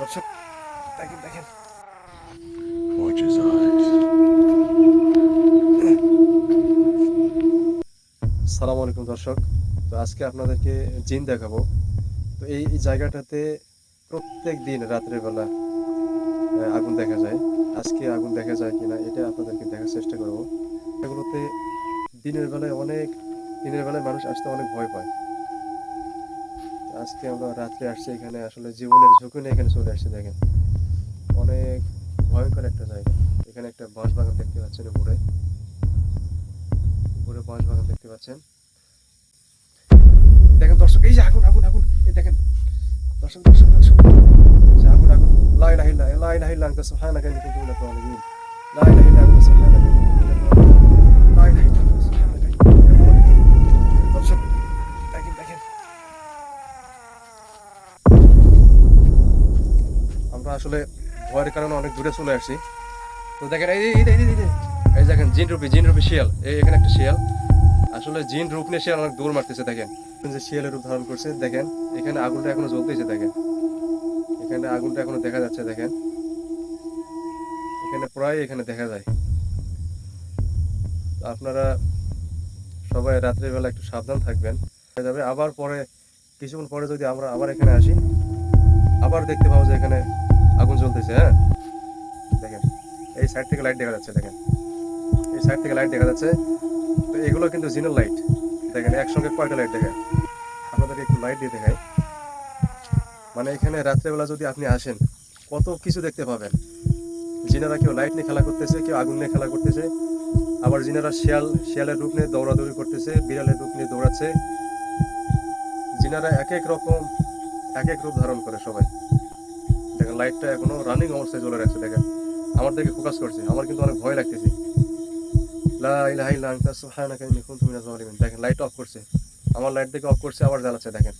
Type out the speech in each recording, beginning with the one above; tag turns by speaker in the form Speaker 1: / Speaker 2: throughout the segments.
Speaker 1: দর্শক দেখেন দেখেন
Speaker 2: Watch his eyes.
Speaker 1: সালাম আলাইকুম দর্শক তো আজকে আপনাদেরকে জিন দেখাবো তো এই জায়গাটাতে প্রত্যেক দিন রাত্রের বেলা আগুন দেখা যায় আজকে আগুন দেখা যায় কিনা এটা আপনাদেরকে দেখার চেষ্টা করব এগুলোতে দিনের বেলায় অনেক দিনের বেলায় মানুষ আসতে অনেক ভয় পায় আজকে আমরা রাত্রে আসছি এখানে, আসলে জীবনের ঝুঁকি নিয়ে এখানে চলে আসছি, দেখেন। অনেক ভয়ঙ্কর একটা জায়গা। এখানে একটা বাঁশ বাগান দেখতে পাচ্ছেন উপরে। উপরে বাঁশ বাগান দেখতে পাচ্ছেন। দেখেন দর্শক, এই যে আগুন আগুন আগুন, এই দেখেন। দর্শক দর্শক দর্শক। আগুন আগুন। লাই লাহি লাই লাই লাহি লাং তাস হানা কানি কুতু না লাগি। লাই লাহি আসলে ভয়ের কারণে অনেক দূরে চলে আসছি। তো দেখেন, এই এই এই দেখেন, জিন রূপী জিন রূপী শিয়াল। এই এখানে একটা শিয়াল। আসলে জিন রূপ নিয়ে শিয়াল অনেক দৌড় মারতেছে, দেখেন। যে শিয়ালের রূপ ধারণ করছে, দেখেন, এখানে আগুনটা এখনও জ্বলতেছে, দেখেন। এখানে আগুনটা এখনও দেখা যাচ্ছে, দেখেন। এখানে প্রায় এখানে দেখা যায়। আপনারা সবাই রাত্রের বেলা একটু সাবধান থাকবেন। যাবে, আবার পরে, কিছুক্ষণ পরে যদি আমরা আবার এখানে আসি, আবার দেখতে পাবো যে এখানে জ্বলতেছে হ্যাঁ? দেখেন, এই সাইড থেকে লাইট দেখা যাচ্ছে, দেখেন। এই সাইড থেকে লাইট দেখা যাচ্ছে। তো এগুলো কিন্তু জিনের লাইট দেখেন, একসঙ্গে কয়টা লাইট দেখেন? আপনাদেরকে একটু লাইট দিয়ে দেখাই। মানে এখানে রাত্রেবেলা যদি আপনি আসেন, কত কিছু দেখতে পাবেন। জিনারা কেউ লাইট নিয়ে খেলা করতেছে, কেউ আগুন নিয়ে খেলা করতেছে। আবার জিনারা শিয়াল, শিয়ালের রূপ নিয়ে দৌড়াদৌড়ি করতেছে, বিড়ালের রূপ নিয়ে দৌড়াচ্ছে। জিনারা এক এক রকম, এক এক রূপ ধারণ করে সবাই। লাইটটা এখনও রানিং অবস্থায় জ্বলে রাখছে দেখেন। আমার দিকে ফোকাস করছে, আমার কিন্তু অনেক ভয় লাগতেছে। দেখেন লাইট অফ করছে। আমার লাইট দেখে অফ করছে, আবার জ্বালাচ্ছে, দেখেন।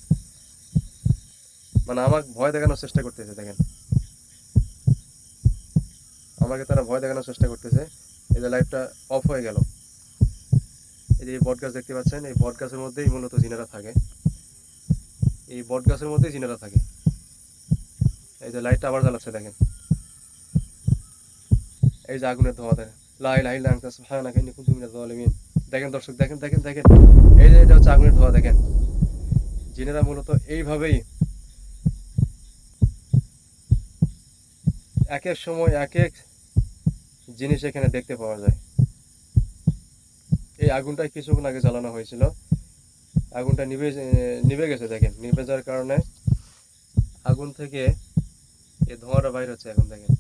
Speaker 1: মানে আমাকে ভয় দেখানোর চেষ্টা করতেছে, দেখেন। আমাকে তারা ভয় দেখানোর চেষ্টা করতেছে। এই যে লাইটটা অফ হয়ে গেল। এই যে বট গাছ দেখতে পাচ্ছেন, এই বট গাছের মধ্যেই মূলত জিনারা থাকে। এই বট গাছের মধ্যেই জিনারা থাকে। এই যে লাইটটা আবার জ্বালাচ্ছে দেখেন। এই যে আগুনের ধোঁয়া দেখেন। লাই লাই লাং তাস সুবহানাকা, ইন্নী কুনতু মিনাজ জালিমিন দেখেন দর্শক, দেখেন দেখেন দেখেন। এই যে এটা হচ্ছে আগুনের ধোঁয়া দেখেন। জিনেরা মূলত এইভাবেই এক এক সময় এক এক জিনিস এখানে দেখতে পাওয়া যায়। এই আগুনটা কিছুক্ষণ আগে জ্বালানো হয়েছিল। আগুনটা নিভে নিভে গেছে দেখেন। নিভে যাওয়ার কারণে আগুন থেকে এই ধোঁয়াটা বাইর হচ্ছে এখন দেখেন।